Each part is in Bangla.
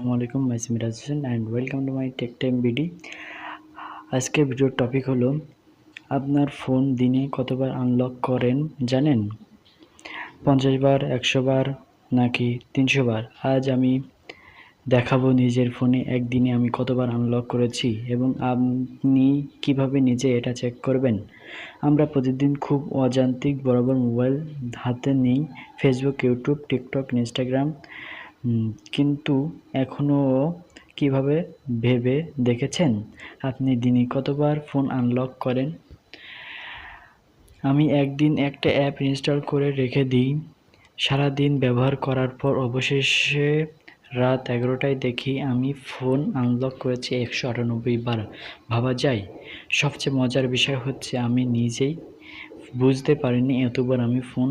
আসসালামু আলাইকুম মাই Hossain and welcome to my tech time BD আজকের ভিডিওর টপিক হলো, আপনার ফোন দিনে কতবার আনলক করেন জানেন? পঞ্চাশ বার, একশো বার, নাকি তিনশো বার? আজ আমি দেখাবো নিজের ফোনে একদিনে আমি কতবার আনলক করেছি এবং আপনি কীভাবে নিজে এটা চেক করবেন। আমরা প্রতিদিন খুব অযান্ত্রিক বরাবর মোবাইল হাতে নিই ফেসবুক ইউটিউব টিকটক ইনস্টাগ্রাম কিন্তু এখনও কীভাবে ভেবে দেখেছেন? আপনি দিনে কতবার ফোন আনলক করেন? আমি একদিন একটা অ্যাপ ইনস্টল করে রেখে দিই। সারাদিন ব্যবহার করার পর অবশেষে রাত এগারোটায় দেখি আমি ফোন আনলক করেছি একশো আটানব্বই বার। ভাবা যায়, সবচেয়ে মজার বিষয় হচ্ছে আমি নিজেই বুঝতে পারিনি এতবার আমি ফোন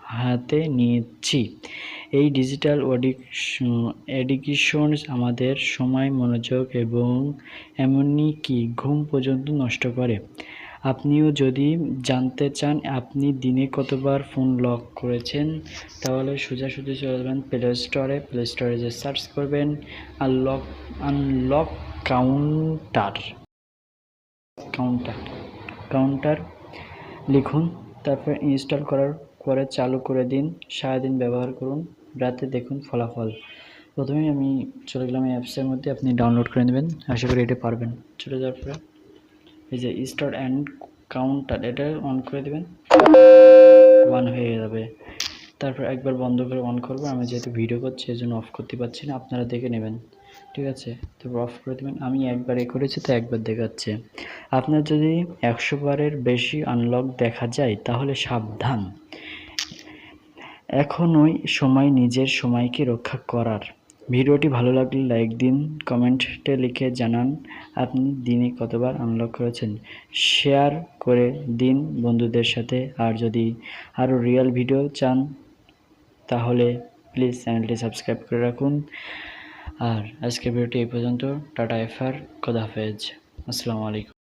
হাতে নিয়েছি। এই ডিজিটাল এডিকশন আমাদের সময়, মনোযোগ এবং এমনই কি ঘুম পর্যন্ত নষ্ট করে। আপনিও যদি জানতে চান আপনি দিনে কতবার ফোন লক করেছেন, তাহলে সোজাসুজি চলে যাবেন প্লে স্টোরে প্লে স্টোরে যে সার্চ করবেন unlock unlock counter counter counter লিখুন, তারপর ইনস্টল করার পরে চালু করে দিন, সারাদিন ব্যবহার করুন, রাতে দেখুন ফলাফল। প্রথমেই আমি চলে গেলাম এই অ্যাপসের মধ্যে, আপনি ডাউনলোড করে নেবেন, আশা করি এটা পারবেন। চলে যাওয়ার পরে, এই যে স্টার্ট অ্যান্ড কাউন্টার এটা অন করে দেবেন ওয়ান হয়ে যাবে। তারপর একবার বন্ধ করে অন করব, আমি যেহেতু ভিডিও করছি, এই জন্য অফ করতে পারছি না, আপনারা দেখে নেবেন। ঠিক আছে? তারপর অফ করে দেবেন, আমি একবার এ করেছি, তো একবার দেখাচ্ছে। আপনার যদি একশো বারের বেশি আনলক দেখা যায়, তাহলে সাবধান। এখনই সময় নিজের সময়কে রক্ষা করার। ভিডিওটি ভালো লাগলে লাইক দিন, কমেন্টে লিখে জানান আপনি দিনে কতবার আনলক করেছেন। শেয়ার করে দিন বন্ধুদের সাথে। আর যদি আরও রিয়েল ভিডিও চান, তাহলে প্লিজ চ্যানেলটি সাবস্ক্রাইব করে রাখুন। আর আজকের ভিডিওটি এই পর্যন্ত। টাটা এফআর খোদাহাফেজ আসসালামু আলাইকুম।